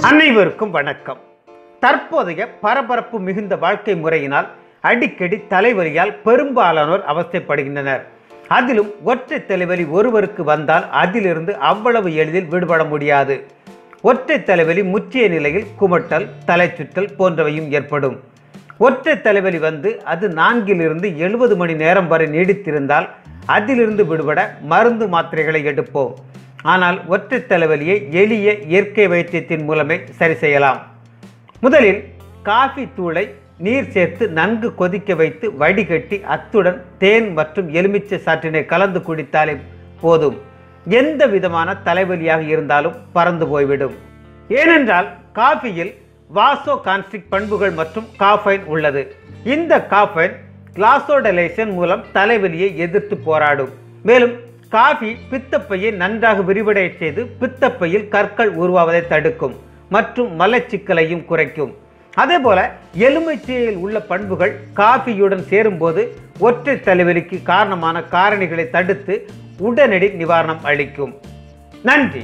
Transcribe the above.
அனைவருக்கும் வணக்கம். தற்போதைய பரபரப்பு மிகுந்த வாழ்க்கை முறையினால் அடிக்கடி தலைவலியால் பெரும்பாலானோர் அவஸ்தைப்படுகின்றனர். அதிலும் ஒற்றை தலைவலி ஒருவருக்கு வந்தால் அதிலிருந்து அவ்வளவு எளிதில் விடுபட முடியாது. ஒற்றை தலைவலி முற்றிய நிலையில் குமட்டல் தலைச்சுற்றல் போன்றவையும் ஏற்படும். ஒற்றை தலைவலி வந்து அது நான்கிலிருந்து எழுபது மணி நேரம் வரை நீடித்திருந்தால் அதிலிருந்து விடுபட மருந்து மாத்திரைகளை எடுப்போம். ஆனால் ஒற்றை தலைவலியை எளிய இயற்கை வைத்தியத்தின் மூலமே சரி செய்யலாம். முதலில் காஃபி தூளை நீர் சேர்த்து நன்கு கொதிக்க வைத்து வடிகட்டி அத்துடன் தேன் மற்றும் எலுமிச்சை சாற்றினை கலந்து குடித்தாலே போதும். எந்த விதமான தலைவலியாக இருந்தாலும் பறந்து போய்விடும். ஏனென்றால் காஃபியில் வாசோ கான்ஸ்டிக் பண்புகள் மற்றும் காஃபைன் உள்ளது. இந்த காஃபைன் கிளாசோடலேஷன் மூலம் தலைவலியை எதிர்த்து போராடும். மேலும் காஃபி பித்தப்பையை நன்றாக விரிவடைய செய்து பித்தப்பையில் கற்கள் உருவாவதை தடுக்கும் மற்றும் மலச்சிக்கலையும் குறைக்கும். அதேபோல எலுமிச்சையில் உள்ள பண்புகள் காஃபியுடன் சேரும்போது ஒற்றை தலைவலிக்கு காரணமான காரணிகளை தடுத்து உடனடி நிவாரணம் அளிக்கும். நன்றி.